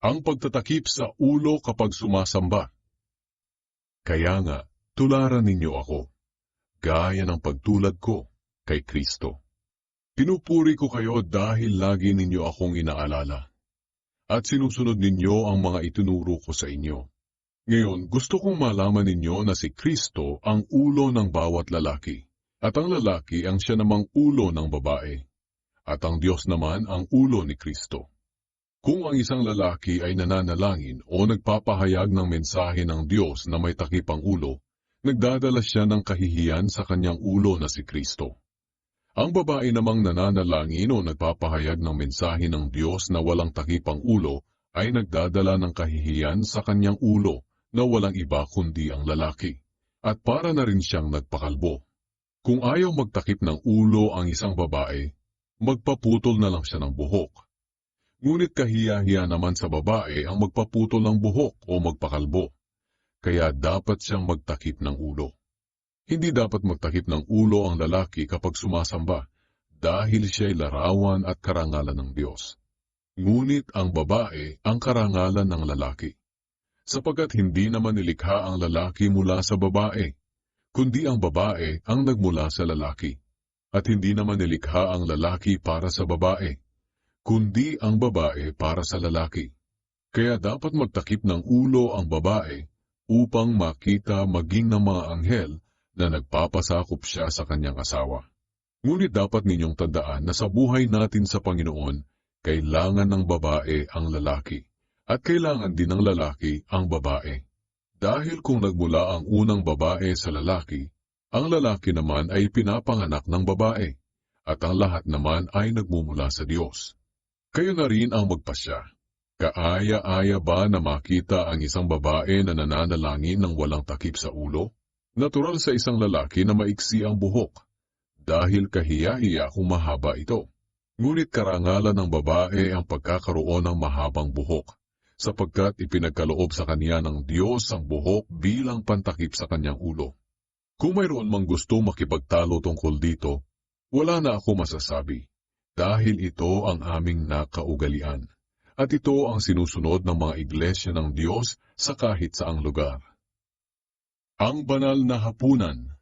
ang pagtatakip sa ulo kapag sumasamba. Kaya nga, tularan ninyo ako, gaya ng pagtulad ko kay Kristo. Pinupuri ko kayo dahil lagi ninyo akong inaalala. At sinusunod ninyo ang mga itinuro ko sa inyo. Ngayon, gusto kong malaman ninyo na si Kristo ang ulo ng bawat lalaki, at ang lalaki ang siya namang ulo ng babae, at ang Diyos naman ang ulo ni Kristo. Kung ang isang lalaki ay nananalangin o nagpapahayag ng mensahe ng Diyos na may takipang ulo, nagdadala siya ng kahihiyan sa kanyang ulo na si Kristo. Ang babae namang nananalangin o nagpapahayag ng mensahe ng Diyos na walang takipang ulo ay nagdadala ng kahihiyan sa kanyang ulo na walang iba kundi ang lalaki, at para na rin siyang nagpakalbo. Kung ayaw magtakip ng ulo ang isang babae, magpaputol na lang siya ng buhok Ngunit kahiya-hiya naman sa babae ang magpaputol ng buhok o magpakalbo. Kaya dapat siyang magtakip ng ulo. Hindi dapat magtakip ng ulo ang lalaki kapag sumasamba dahil siya'y larawan at karangalan ng Diyos. Ngunit ang babae ang karangalan ng lalaki. Sapagkat hindi naman nilikha ang lalaki mula sa babae, kundi ang babae ang nagmula sa lalaki. At hindi naman nilikha ang lalaki para sa babae, kundi ang babae para sa lalaki. Kaya dapat magtakip ng ulo ang babae upang makita maging ng mga anghel na nagpapasakop siya sa kanyang asawa. Ngunit dapat ninyong tandaan na sa buhay natin sa Panginoon, kailangan ng babae ang lalaki, at kailangan din ng lalaki ang babae. Dahil kung nagmula ang unang babae sa lalaki, ang lalaki naman ay pinapanganak ng babae, at ang lahat naman ay nagmumula sa Diyos. Kayo na rin ang magpasya. Kaaya-aya ba na makita ang isang babae na nananalangin ng walang takip sa ulo? Natural sa isang lalaki na maiksi ang buhok, dahil kahiya-hiya kung mahaba ito. Ngunit karangalan ng babae ang pagkakaroon ng mahabang buhok, sapagkat ipinagkaloob sa kanya ng Diyos ang buhok bilang pantakip sa kanyang ulo. Kung mayroon mang gusto makipagtalo tungkol dito, wala na ako masasabi dahil ito ang aming nakaugalian. At ito ang sinusunod ng mga iglesia ng Diyos sa kahit saang lugar. Ang banal na hapunan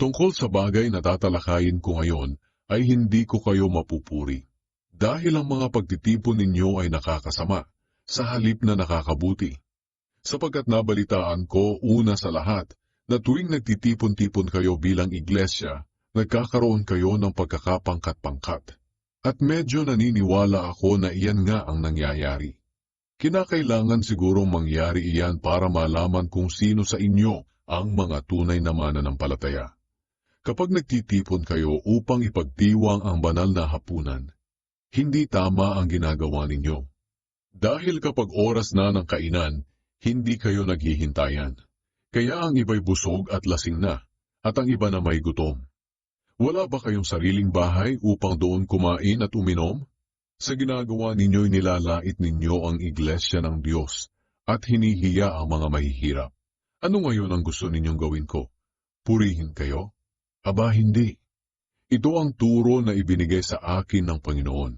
Tungkol sa bagay na tatalakayin ko ngayon ay hindi ko kayo mapupuri. Dahil ang mga pagtitipon ninyo ay nakakasama, sa halip na nakakabuti. Sapagkat nabalitaan ko una sa lahat na tuwing nagtitipon-tipon kayo bilang iglesia, nagkakaroon kayo ng pagkakapangkat-pangkat. At medyo naniniwala ako na iyan nga ang nangyayari. Kinakailangan sigurong mangyari iyan para malaman kung sino sa inyo ang mga tunay na mananampalataya. Kapag nagtitipon kayo upang ipagdiwang ang banal na hapunan, hindi tama ang ginagawa ninyo. Dahil kapag oras na ng kainan, hindi kayo naghihintayan. Kaya ang iba'y busog at lasing na, at ang iba na may gutom. Wala ba kayong sariling bahay upang doon kumain at uminom? Sa ginagawa ninyo'y nilalait ninyo ang iglesia ng Diyos at hinihiya ang mga mahihirap. Ano ngayon ang gusto ninyong gawin ko? Purihin kayo? Aba hindi. Ito ang turo na ibinigay sa akin ng Panginoon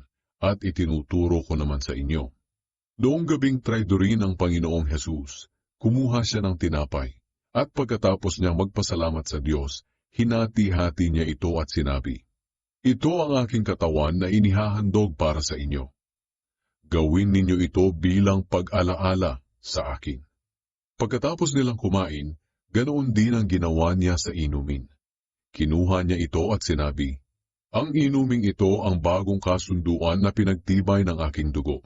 at itinuturo ko naman sa inyo. Noong gabing traidorin ng Panginoong Hesus, kumuha siya ng tinapay at pagkatapos niyang magpasalamat sa Diyos, hinati-hati niya ito at sinabi, Ito ang aking katawan na inihahandog para sa inyo. Gawin ninyo ito bilang pag-alaala sa akin. Pagkatapos nilang kumain, ganoon din ang ginawa niya sa inumin. Kinuha niya ito at sinabi, Ang inuming ito ang bagong kasunduan na pinagtibay ng aking dugo.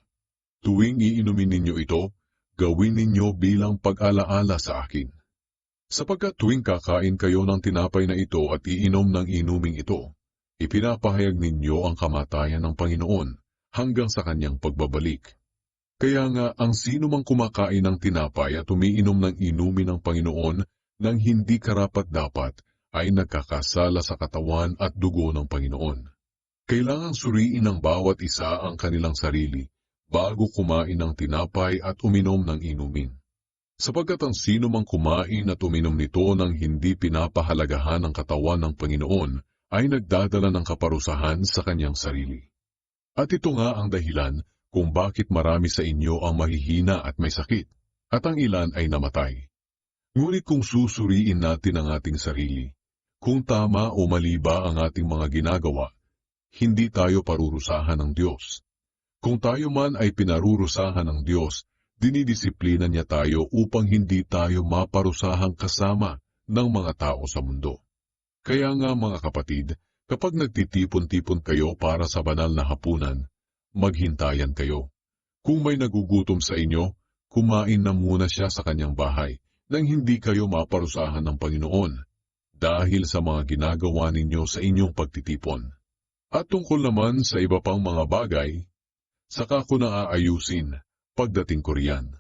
Tuwing iinumin ninyo ito, gawin ninyo bilang pag-alaala sa akin. Sapagkat tuwing kakain kayo ng tinapay na ito at iinom ng inuming ito, ipinapahayag ninyo ang kamatayan ng Panginoon hanggang sa kanyang pagbabalik. Kaya nga ang sino mang kumakain ng tinapay at umiinom ng inumin ng Panginoon nang hindi karapat-dapat ay nagkakasala sa katawan at dugo ng Panginoon. Kailangang suriin ng bawat isa ang kanilang sarili bago kumain ng tinapay at uminom ng inumin sapagkat ang sino mang kumain at uminom nito nang hindi pinapahalagahan ang katawan ng Panginoon ay nagdadala ng kaparusahan sa kanyang sarili. At ito nga ang dahilan kung bakit marami sa inyo ang mahihina at may sakit, at ang ilan ay namatay. Ngunit kung susuriin natin ang ating sarili, kung tama o mali ba ang ating mga ginagawa, hindi tayo parurusahan ng Diyos. Kung tayo man ay pinarurusahan ng Diyos, dinidisiplina niya tayo upang hindi tayo maparusahang kasama ng mga tao sa mundo. Kaya nga mga kapatid, kapag nagtitipon-tipon kayo para sa banal na hapunan, maghintayan kayo. Kung may nagugutom sa inyo, kumain na muna siya sa kanyang bahay nang hindi kayo maparusahan ng Panginoon dahil sa mga ginagawa ninyo sa inyong pagtitipon. At tungkol naman sa iba pang mga bagay, saka ko na aayusin pagdating ko riyan.